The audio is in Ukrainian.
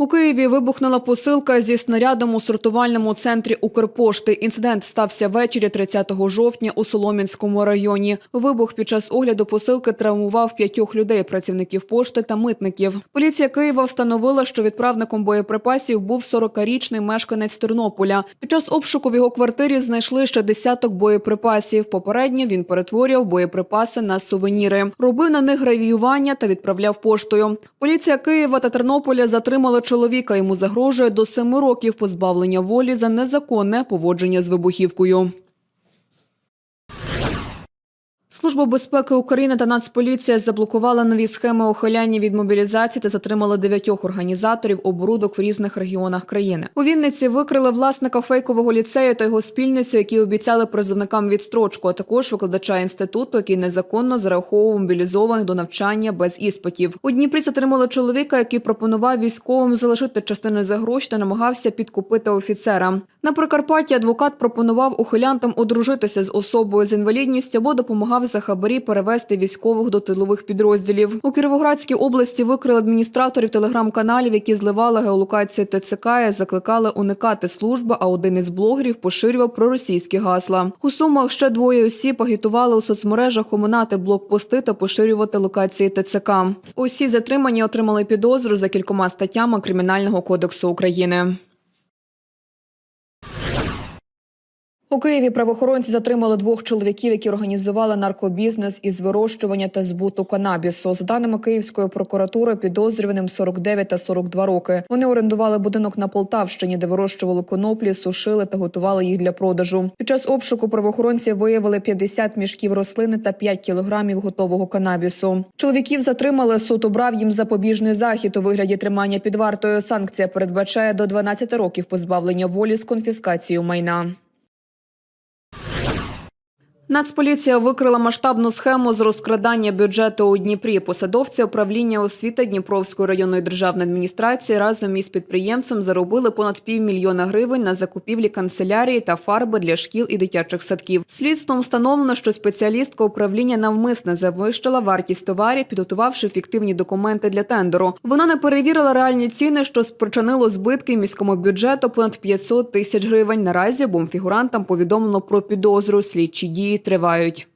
У Києві вибухнула посилка зі снарядом у сортувальному центрі Укрпошти. Інцидент стався ввечері 30 жовтня у Солом'янському районі. Вибух під час огляду посилки травмував п'ятьох людей, працівників пошти та митників. Поліція Києва встановила, що відправником боєприпасів був 40-річний мешканець Тернополя. Під час обшуку в його квартирі знайшли ще десяток боєприпасів. Попередньо він перетворював боєприпаси на сувеніри, робив на них гравіювання та відправляв поштою. Поліція Києва та Тернополя затримали чоловіка. Йому загрожує до семи років позбавлення волі за незаконне поводження з вибухівкою. Служба безпеки України та Нацполіція заблокували нові схеми ухиляння від мобілізації та затримали дев'ятьох організаторів оборудок в різних регіонах країни. У Вінниці викрили власника фейкового ліцею та його спільницю, які обіцяли призовникам відстрочку, а також викладача інституту, який незаконно зараховував мобілізованих до навчання без іспитів. У Дніпрі затримали чоловіка, який пропонував військовим залишити частини за гроші та намагався підкупити офіцера. На Прикарпатті адвокат пропонував ухилянтам одружитися з особою з інвалідністю або допомагав за хабарі перевести військових до тилових підрозділів. У Кіровоградській області викрили адміністраторів телеграм-каналів, які зливали геолокацію ТЦК і закликали уникати служби. А один із блогерів поширював проросійські гасла. У сумах ще двоє осіб агітували у соцмережах оминати блокпости та поширювати локації ТЦК. Усі затримані отримали підозру за кількома статтями Кримінального кодексу України. У Києві правоохоронці затримали двох чоловіків, які організували наркобізнес із вирощування та збуту канабісу. За даними Київської прокуратури, підозрюваним 49 та 42 роки. Вони орендували будинок на Полтавщині, де вирощували коноплі, сушили та готували їх для продажу. Під час обшуку правоохоронці виявили 50 мішків рослини та 5 кілограмів готового канабісу. Чоловіків затримали. Суд обрав їм запобіжний захід у вигляді тримання під вартою. Санкція передбачає до 12 років позбавлення волі з конфіскацією майна. Нацполіція викрила масштабну схему з розкрадання бюджету у Дніпрі. Посадовці управління освіти Дніпровської районної державної адміністрації разом із підприємцем заробили понад півмільйона гривень на закупівлі канцелярії та фарби для шкіл і дитячих садків. Слідством встановлено, що спеціалістка управління навмисне завищила вартість товарів, підготувавши фіктивні документи для тендеру. Вона не перевірила реальні ціни, що спричинило збитки міському бюджету понад 500 тисяч гривень. Наразі обом фігурантам повідомлено про підозру. Слідчі дії тривають.